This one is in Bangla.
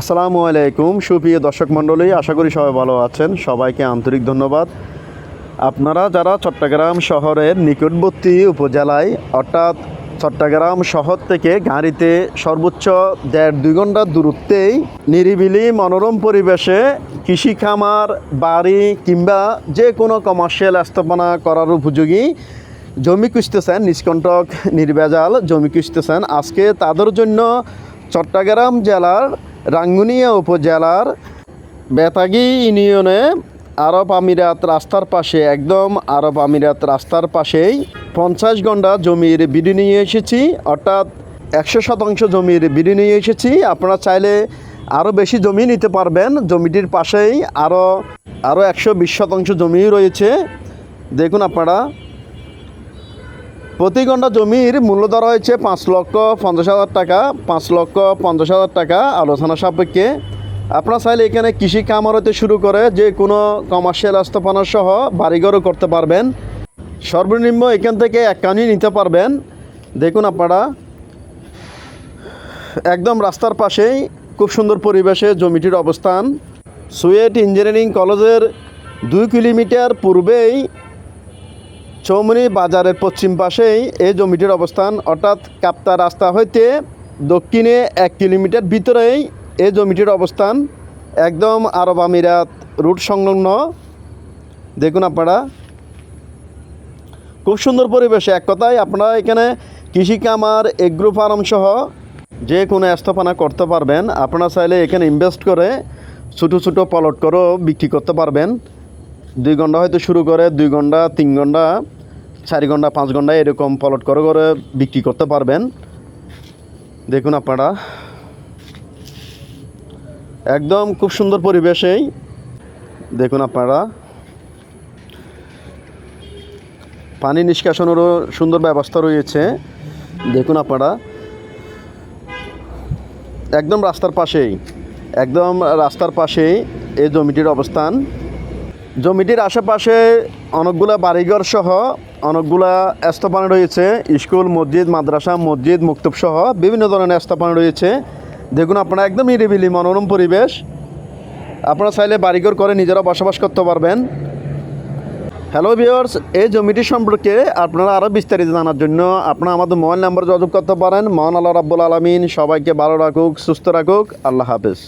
আসসালামু আলাইকুম, সুপ্রিয় দর্শক মণ্ডলী, আশা করি সবাই ভালো আছেন। সবাইকে আন্তরিক ধন্যবাদ। আপনারা যারা চট্টগ্রাম শহরের নিকটবর্তী উপজেলায়, অর্থাৎ চট্টগ্রাম শহর থেকে গাড়িতে সর্বোচ্চ দেড় দুই ঘণ্টার দূরত্বেই নিরিবিলি মনোরম পরিবেশে কৃষি খামার, বাড়ি কিংবা যে কোনো কমার্শিয়াল স্থাপনা করার উপযোগী জমি খুঁজতেছেন নিষ্কণ্টক নির্ভেজাল জমি খুঁজতেছেন। আজকে তাদের জন্য চট্টগ্রাম জেলার রাঙ্গুনিয়া উপজেলার বেতাগি ইউনিয়নে আরব আমিরাত রাস্তার পাশে, একদম আরব আমিরাত রাস্তার পাশেই পঞ্চাশ ঘণ্টা জমির বিডি নিয়ে এসেছি। অর্থাৎ একশো শতাংশ জমির বিডি নিয়ে এসেছি। আপনারা চাইলে আরও বেশি জমি নিতে পারবেন। জমিটির পাশেই আরও আরও একশো বিশ শতাংশ জমি রয়েছে। দেখুন আপনারা প্রতি ঘণ্টা জমির মূল্য ধরা হয়েছে পাঁচ লক্ষ পঞ্চাশ হাজার টাকা, পাঁচ লক্ষ পঞ্চাশ হাজার টাকা আলোচনা সাপেক্ষে। আপনারা চাইলে এখানে কৃষি খামার হতে শুরু করে যে কোনো কমার্শিয়াল স্থাপনা সহ বাড়িঘরও করতে পারবেন। সর্বনিম্ন এখান থেকে এক কানি নিতে পারবেন। দেখুন আপনারা, একদম রাস্তার পাশেই খুব সুন্দর পরিবেশে জমিটির অবস্থান। সুয়েট ইঞ্জিনিয়ারিং কলেজের দুই কিলোমিটার পূর্বেই চৌমনি বাজারের পশ্চিম পাশেই এই জমিটির অবস্থান। অর্থাৎ কাপ্তা রাস্তা হইতে দক্ষিণে এক কিলোমিটার ভিতরেই এই জমিটির অবস্থান। একদম আরব আমিরাত রুট সংলগ্ন। দেখুন আপনারা। খুব সুন্দর পরিবেশে এক কথায় আপনারা এখানে কৃষি কামার, এগ্রো ফার্ম সহ যে কোনো স্থাপনা করতে পারবেন। আপনারা চাইলে এখানে ইনভেস্ট করে ছোটো ছোটো পলট করেও বিক্রি করতে পারবেন। দুই ঘণ্টা হয়তো শুরু করে, দুই ঘণ্টা, তিন ঘণ্টা। চারি ঘণ্টা, পাঁচ ঘণ্টা এরকম পলট করে করে বিক্রি করতে পারবেন। দেখুন আপনারা। একদম খুব সুন্দর পরিবেশেই দেখুন আপনারা। পানি নিষ্কাশনেরও সুন্দর ব্যবস্থা রয়েছে। দেখুন আপনারা। একদম রাস্তার পাশেই, একদম রাস্তার পাশেই এই জমিটির অবস্থান। জমিটির আশেপাশে অনেকগুলা বাড়িঘর সহ অনেকগুলা স্থাপনা রয়েছে। স্কুল, মসজিদ, মাদ্রাসা, মসজিদ মুক্তব সহ বিভিন্ন ধরনের স্থাপনা রয়েছে। দেখুন, আপনারা একদম নিরিবিলি, মনোরম পরিবেশ। আপনারা চাইলে বাড়িঘর করে নিজেরা বসবাস করতে পারবেন। হ্যালো ভিওর্স এই জমিটি সম্পর্কে আপনারা আরও বিস্তারিত জানার জন্য আপনারা আমাদের মোবাইল নাম্বার যোগাযোগ করতে পারেন। মহান আল্লাহ রাব্বুল আলমিন, সবাইকে ভালো রাখুক, সুস্থ রাখুক। আল্লাহ হাফেজ।